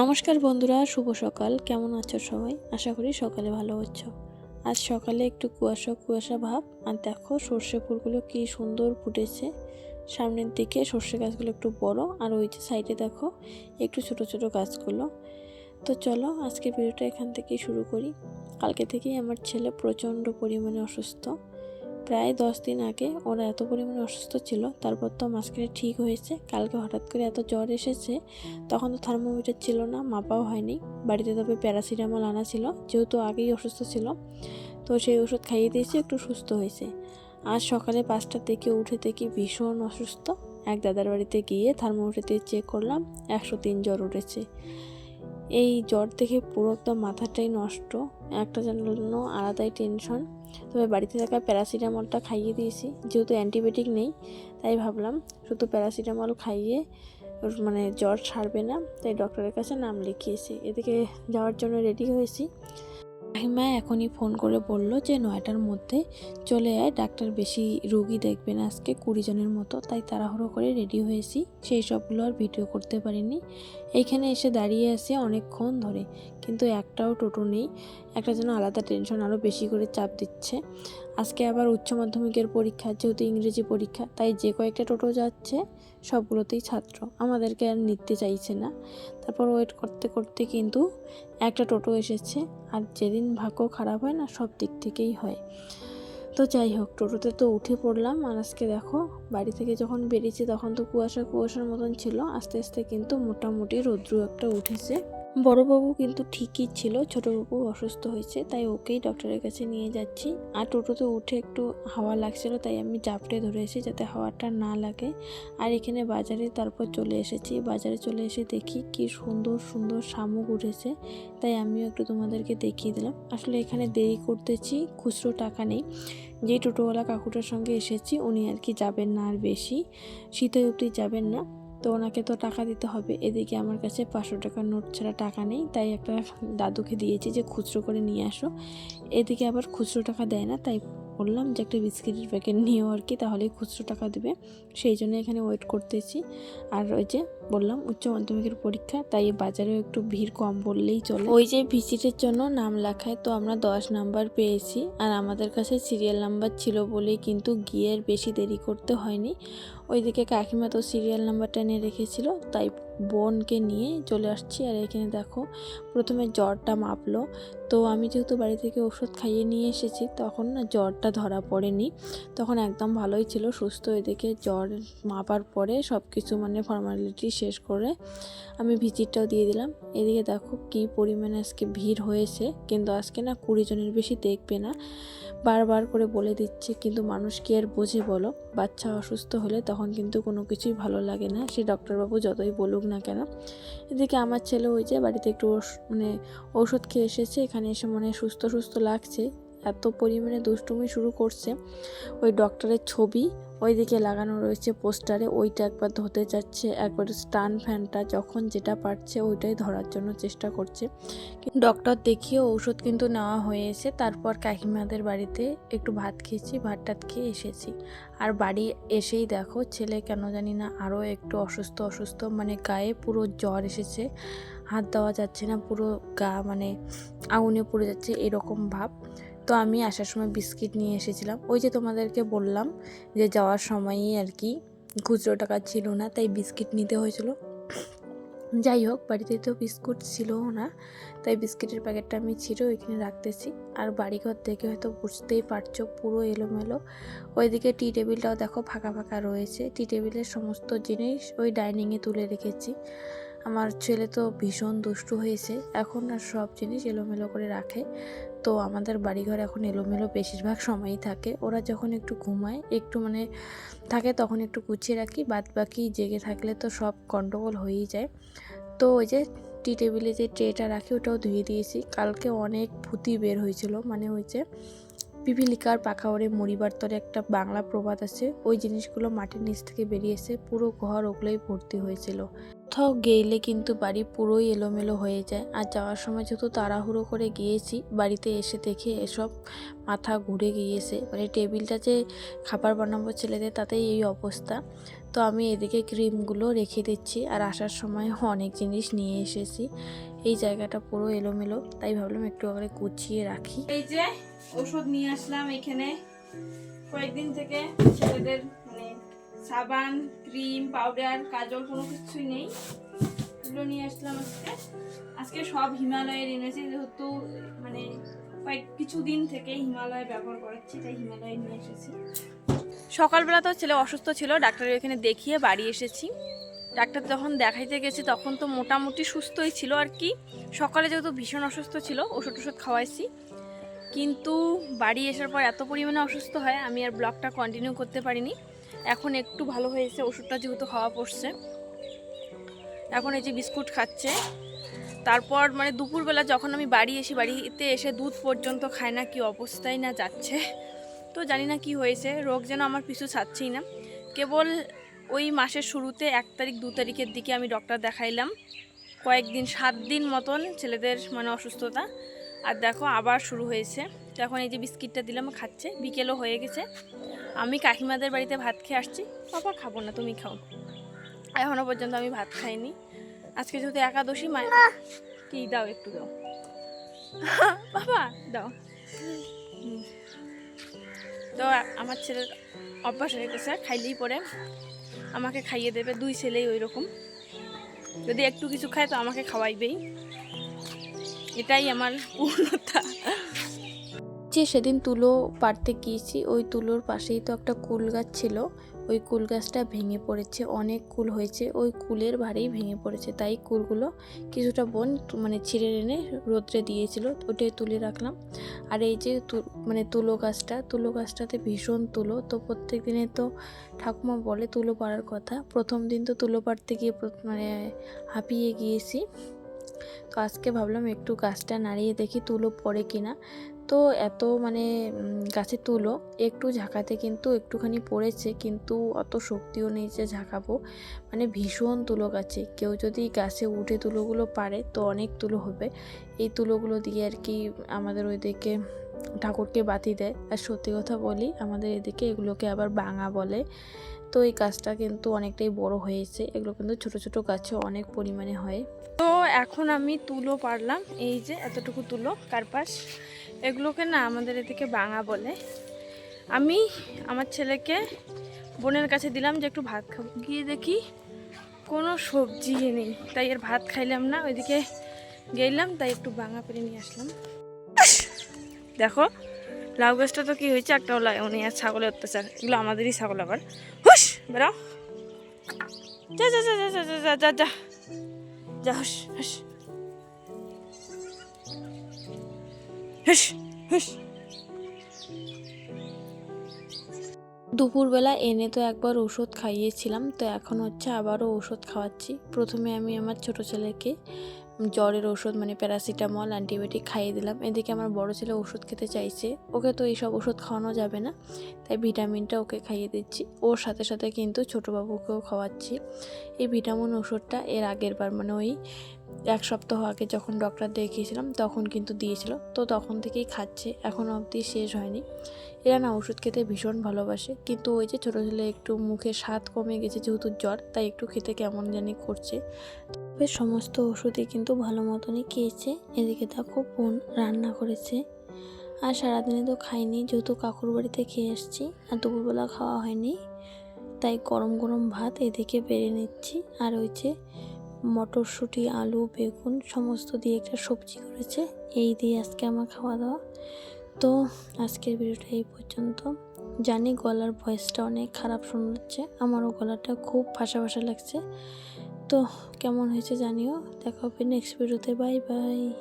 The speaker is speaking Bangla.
নমস্কার বন্ধুরা, শুভ সকাল। কেমন আছো সবাই? আশা করি সকালে ভালো আছো। আজ সকালে একটু কুয়াশা কুয়াশা ভাব। আর দেখো সর্ষে ফুলগুলো কি সুন্দর ফুটেছে। সামনের দিকে সর্ষে গাছগুলো একটু বড়, আর ওই যে সাইডে দেখো একটু ছোট ছোট গাছগুলো। তো চলো আজকে ভিডিওটা এখান থেকেই শুরু করি। কালকে থেকেই আমার ছেলে প্রচণ্ড পরিমাণে অসুস্থ। প্রায় দশ দিন আগে ওরা এত পরিমাণে অসুস্থ ছিল, তারপর তো মাঝখানে ঠিক হয়েছে। কালকে হঠাৎ করে এত জ্বর এসেছে, তখন তো থার্মোমিটার ছিল না, মাপাও হয়নি। বাড়িতে তবে প্যারাসিটামল আনা ছিল, যেহেতু আগেই অসুস্থ ছিল। তো সেই ওষুধ খাইয়ে দিয়েছে, একটু সুস্থ হয়েছে। আজ সকালে পাঁচটার থেকে উঠে দেখি ভীষণ অসুস্থ। এক দাদার বাড়িতে গিয়ে থার্মোমিটার দিয়ে চেক করলাম, একশো তিন জ্বর উঠেছে। এই জ্বর দেখে পুরো একদম মাথাটাই নষ্ট, একটা জন্য আলাদাই টেনশন তবে বাড়িতে থাকা প্যারাসিটামলটা খাইয়ে দিয়েছি। যেহেতু অ্যান্টিবায়োটিক নেই, তাই ভাবলাম শুধু প্যারাসিটামল খাইয়ে মানে জ্বর ছাড়বে না, তাই ডক্টরের কাছে নাম লিখিয়েছি। এদিকে যাওয়ার জন্য রেডি হয়েছি। মাহিমা এখনই ফোন করে বলল যে নয়টার মধ্যে চলে আয়, ডাক্তার বেশি রুগী দেখবে না আজকে কুড়ি জনের মতো, তাই তাড়াহুড়ো করে রেডি হয়েছি। সেই সবগুলো আর ভিডিও করতে পারিনি। এইখানে এসে দাঁড়িয়ে আছি অনেকক্ষণ ধরে, কিন্তু একটাও টোটো নেই। একটা যেন আলাদা টেনশন আরও বেশি করে চাপ দিচ্ছে। আজকে আবার উচ্চ মাধ্যমিকের পরীক্ষা, যেহেতু ইংরেজি পরীক্ষা, তাই যে কয়েকটা টোটো যাচ্ছে, সবগুলোতেই ছাত্র। আমাদেরকে আর নিতে চাইছে না। তারপর ওয়েট করতে করতে কিন্তু একটা টোটো এসেছে, আর যেদিন ভাগ্য খারাপ হয় না, সব দিক থেকেই হয়। তো যাই হোক, টোটোতে তো উঠে পড়লাম, আর আজকে দেখো, বাড়ি থেকে যখন বেরিয়েছি, তখন তো কুয়াশা কুয়াশার মতন ছিল, আস্তে আস্তে কিন্তু মোটামুটি রৌদ্র একটা উঠেছে। বড়বাবু কিন্তু ঠিকই ছিল, ছোটবাবু অসুস্থ হয়েছে, তাই ওকেই ডক্টরের কাছে নিয়ে যাচ্ছি। আর টোটোতে উঠে একটু হাওয়া লাগছিল, তাই আমি জাপটে ধরেছি যাতে হাওয়াটা না লাগে। আর এখানে বাজারে তারপর চলে এসেছি। বাজারে চলে এসে দেখি কি সুন্দর সুন্দর শামুক উঠেছে, তাই আমিও একটু তোমাদেরকে দেখিয়ে দিলাম। আসলে এখানে দেরি করতেছি, খুচরো টাকা নেই। যেই টোটোওয়ালা কাকুটার সঙ্গে এসেছি, উনি আর কি যাবেন না আর বেশি, শীতে অবধি যাবেন না। তো ওনাকে তো টাকা দিতে হবে। এদিকে আমার কাছে পাঁচশো টাকার নোট ছাড়া টাকা নেই, তাই একটা দাদুকে দিয়েছি যে খুচরো করে নিয়ে আসো। এদিকে আবার খুচরো টাকা দেয় না, তাই বললাম যে একটা বিস্কিটের প্যাকেট নিয়েও আর কি, তাহলেই খুচরো টাকা দেবে। সেই জন্য এখানে ওয়েট করতেছি। আর ওই যে বললাম, উচ্চ মাধ্যমিকের পরীক্ষা, তাই বাজারেও একটু ভিড় কম বললেই চলে। ওই যে ভিজিটের জন্য নাম লেখায় তো আমরা দশ নাম্বার পেয়েছি, আর আমাদের কাছে সিরিয়াল নাম্বার ছিল বলেই কিন্তু গিয়ে আর বেশি দেরি করতে হয়নি। ওইদিকে কাকিমা তো সিরিয়াল নাম্বারটা নিয়ে রেখেছিল, তাই বোনকে নিয়ে চলে আসছি, আর এখানে দেখো, প্রথমে জ্বরটা মাপলো। তো আমি যেহেতু বাড়ি থেকে ওষুধ খাইয়ে নিয়ে এসেছি, তখন না জ্বরটা ধরা পড়েনি। তখন একদম ভালোই ছিল, সুস্থ। এদিকে জ্বর মাপার পরে সব কিছু মানে ফর্মালিটি শেষ করে আমি ভিজিটটাও দিয়ে দিলাম। এদিকে দেখো কি পরিমাণে আজকে ভিড় হয়েছে। কিন্তু আজকে না কুড়ি জনের বেশি দেখবে না। বারবার করে বলে দিচ্ছে, কিন্তু মানুষ কি আর বোঝে বলো? বাচ্চা অসুস্থ হলে তখন কিন্তু কোনো কিছুই ভালো লাগে না। সে ডক্টরবাবু যতই বলুক না কেন। এদিকে আমার ছেলে ওই যে বাড়িতে একটু মানে ওষুধ খেয়ে এসেছে। এখানে এসে মনে সুস্থ সুস্থ লাগছে। এত পরিমাণে দুষ্টুমি শুরু করছে। ওই ডক্টরের ছবি, ওইদিকে লাগানো রয়েছে পোস্টারে, ওইটা একবার ধরতে যাচ্ছে, একবার স্টান ফ্যানটা যখন যেটা পারছে ওইটাই ধরার জন্য চেষ্টা করছে। ডক্টর দেখিয়ে ঔষধ কিন্তু নেওয়া হয়েছে, তারপর কাকিমাদের বাড়িতে একটু ভাত খেয়েছি ভাত টাত খেয়ে এসেছি। আর বাড়ি এসেই দেখো, ছেলে কেন জানি না আরও একটু অসুস্থ অসুস্থ মানে গায়ে পুরো জ্বর এসেছে, হাত দেওয়া যাচ্ছে না, পুরো গা মানে আগুনে পড়ে যাচ্ছে, এরকম ভাব। তো আমি আসার সময় বিস্কিট নিয়ে এসেছিলাম। ওই যে তোমাদেরকে বললাম যে যাওয়ার সময়ই আর কি খুচরো টাকা ছিল না, তাই বিস্কিট নিতে হয়েছিল। যাই হোক, বাড়িতে তো বিস্কুট ছিলও না, তাই বিস্কিটের প্যাকেটটা আমি ছিঁড়ে ওইখানে রাখতেছি। আর বাড়িঘর দেখে হয়তো বুঝতেই পারছ পুরো এলোমেলো। ওইদিকে টি টেবিলটাও দেখো ফাঁকা ফাঁকা রয়েছে। টি টেবিলের সমস্ত জিনিস ওই ডাইনিংয়ে তুলে রেখেছি। আমার ছেলে তো ভীষণ দুষ্টু হয়েছে, এখন আর সব জিনিস এলোমেলো করে রাখে। তো আমাদের বাড়িঘর এখন এলোমেলো বেশিরভাগ সময়ই থাকে। ওরা যখন একটু ঘুমায়, একটু মানে থাকে তখন একটু গুছিয়ে রাখি। বাদ বাকি জেগে থাকলে তো সব গণ্ডগোল হয়েই যায়। তো ওই যে টি টেবিলে যে ট্রেটা রাখি, ওটাও ধুয়ে দিয়েছি। কালকে অনেক ভূতি বের হয়েছিল। মানে ওই যে পিপিলিকার পাখা ওরে মরিবার তরে একটা বাংলা প্রবাদ আছে। ওই জিনিসগুলো মাটির নিচ থেকে বেরিয়েছে পুরো ঘর ওগুলোই ভর্তি হয়েছিল। কোথাও গেলে কিন্তু বাড়ি পুরোই এলোমেলো হয়ে যায়। আর যাওয়ার সময় যেহেতু তাড়াহুড়ো করে গিয়েছি, বাড়িতে এসে দেখে এসব মাথা ঘুরে গিয়েছে। মানে টেবিলটা যে খাবার বানাবো ছেলেদের, তাতেই এই অবস্থা। তো আমি এদিকে ক্রিমগুলো রেখে দিচ্ছি আর আসার সময় অনেক জিনিস নিয়ে এসেছি। এই জায়গাটা পুরো এলোমেলো, তাই ভাবলাম একটু আগে গুছিয়ে রাখি। এই যে ওষুধ নিয়ে আসলাম এখানে। কয়েকদিন থেকে ছেলেদের মানে সাবান, ক্রিম, পাউডার, কাজল কোনো কিছুই নেই। এগুলো নিয়ে আসলাম আজকে। আজকে সব হিমালয়ের এনেছি, যেহেতু মানে কয়েক কিছুদিন থেকে হিমালয় ব্যবহার করাচ্ছি, তাই হিমালয় নিয়ে এসেছি। সকালবেলা তো ছেলে অসুস্থ ছিল, ডাক্তারের এখানে দেখিয়ে বাড়ি এসেছি। ডাক্তার যখন দেখাইতে গেছি, তখন তো মোটামুটি সুস্থই ছিল আর কি। সকালে যেহেতু ভীষণ অসুস্থ ছিল ওষুধ ওষুধ খাওয়াইছি। কিন্তু বাড়ি আসার পর এত পরিমাণে অসুস্থ হয়, আমি আর ব্লগটা কন্টিনিউ করতে পারিনি। এখন একটু ভালো হয়েছে, ওষুধটা যেহেতু খাওয়া পড়ছে। এখন এই যে বিস্কুট খাচ্ছে। তারপর মানে দুপুরবেলা যখন আমি বাড়ি এসে, বাড়িতে এসে দুধ পর্যন্ত খায় না, কি অবস্থায় না যাচ্ছে। তো জানি না কি হয়েছে রোগ যেন আমার পিছু ছাড়ছেই না। কেবল ওই মাসের শুরুতে এক তারিখ দু তারিখের দিকে আমি ডক্টর দেখাইলাম। কয়েকদিন সাত দিন মতন ছেলেদের মানে অসুস্থতা। আর দেখো আবার শুরু হয়েছে। তো এখন এই যে বিস্কিটটা দিলাম খাচ্ছে। বিকেলও হয়ে গেছে। আমি কাকিমাদের বাড়িতে ভাত খেয়ে আসছি। বাবা খাব না তুমি খাও। এখনও পর্যন্ত আমি ভাত খাইনি। আজকে যেহেতু একাদশী মা কি দাও একটু দাও। বাবা দাও। তো আমার ছেলের অভ্যাস হয়ে গেছে, খাইলেই পরে। আমাকে খাইয়ে দেবে, দুই ছেলেই ওই রকম যদি একটু কিছু খায় তো আমাকে খাওয়াইবেই। এটাই আমার পূর্ণতা। যে সেদিন তুলো পারতে গিয়েছি, ওই তুলোর পাশেই তো একটা কুল গাছ ছিল। ওই কুল গাছটা ভেঙে পড়েছে, অনেক কুল হয়েছে, ওই কুলের ভারেই ভেঙে পড়েছে। তাই কুলগুলো কিছুটা বোন মানে ছিঁড়ে এনে রোদ্রে দিয়েছিল, ওটাই তুলে রাখলাম। আর এই যে মানে তুলো গাছটা, তুলো গাছটাতে ভীষণ তুলো। তো প্রত্যেক দিনে তো ঠাকুমা বলে তুলো পাড়ার কথা। প্রথম দিন তো তুলো পাড়তে গিয়ে মানে হাঁপিয়ে গিয়েছি। তো আজকে ভাবলাম একটু গাছটা নাড়িয়ে দেখি তুলো পড়ে কিনা। তো এত মানে গাছে তুলো, একটু ঝাঁকাতে কিন্তু একটুখানি পড়েছে, কিন্তু অত শক্তিও নেই যে ঝাঁকাবো। মানে ভীষণ তুলো গাছে, কেউ যদি গাছে উঠে তুলোগুলো পারে তো অনেক তুলো হবে। এই তুলোগুলো দিয়ে আর কি আমাদের ওইদিকে ঠাকুরকে বাতি দেয়। আর সত্যি কথা বলি, আমাদের এদিকে এগুলোকে আবার বাঙা বলে। তো এই গাছটা কিন্তু অনেকটাই বড় হয়েছে, এগুলো কিন্তু ছোট ছোট গাছও অনেক পরিমাণে হয়। তো এখন আমি তুলো পারলাম, এই যে এতটুকু তুলো কার্পাস এগুলোকে না আমাদের এদিকে বাঙা বলে। আমি আমার ছেলেকে বোনের কাছে দিলাম যে একটু ভাত খাব গিয়ে দেখি কোনো সবজি নেই। তাই আর ভাত খাইলাম না, ওইদিকে গেলাম, তাই একটু বাঙা পেরে নিয়ে আসলাম। দেখো, লাউ গাছটা তো কি হয়েছে? একটাও লাগাও নেই আর ছাগলের অত্যাচার। এগুলো আমাদেরই ছাগল আবার। হুস বেরাও যা যা যা যা যা যা যা যা। যা যা হুস হুস হুস হুস দুপুরবেলা এনে তো একবার ওষুধ খাইয়েছিলাম, তো এখন হচ্ছে আবারও ওষুধ খাওয়াচ্ছি। প্রথমে আমি আমার ছোট ছেলেকে জ্বরের ওষুধ মানে প্যারাসিটামল, অ্যান্টিবায়োটিক খাইয়ে দিলাম। এদিকে আমার বড় ছেলে ওষুধ খেতে চাইছে। ওকে তো এইসব ওষুধ খাওয়ানো যাবে না, তাই ভিটামিনটা ওকে খাইয়ে দিচ্ছি। ওর সাথে সাথে কিন্তু ছোটোবাবুকেও খাওয়াচ্ছি। এই ভিটামিন ওষুধটা এর আগের বার মানে ওই এক সপ্তাহ আগে যখন ডক্টর দেখিয়েছিলাম, তখন কিন্তু দিয়েছিল। তো তখন থেকেই খাচ্ছে। এখনও অবধি শেষ হয়নি। এরা না ওষুধ খেতে ভীষণ ভালোবাসে। কিন্তু ওই যে ছোটো ছেলে একটু মুখে স্বাদ কমে গেছে, যেহেতু জ্বর, তাই একটু খেতে কেমন জানি করছে। তবে সমস্ত ওষুধই কিন্তু ভালো মতনই খেয়েছে। এদিকে দেখো বোন রান্না করেছে। আর সারাদিনে তো খাইনি, যেহেতু কাকুর বাড়িতে খেয়ে এসেছি আর দুপুরবেলা খাওয়া হয়নি। তাই গরম গরম ভাত এদিকে বেড়ে নিচ্ছি। আর ওই যে মটরশুঁটি, আলু, বেগুন, সমস্ত দিয়ে একটা সবজি করেছে। এই দিয়ে আজকে আমার খাওয়া দাওয়া। তো আজকের ভিডিওটা এই পর্যন্ত। জানি গলার ভয়েসটা অনেক খারাপ শোনাচ্ছে, আমারও গলাটা খুব ভাষা ভাষা লাগছে। তো কেমন হয়েছে জানিও। দেখা হবে নেক্সট ভিডিওতে বাই বাই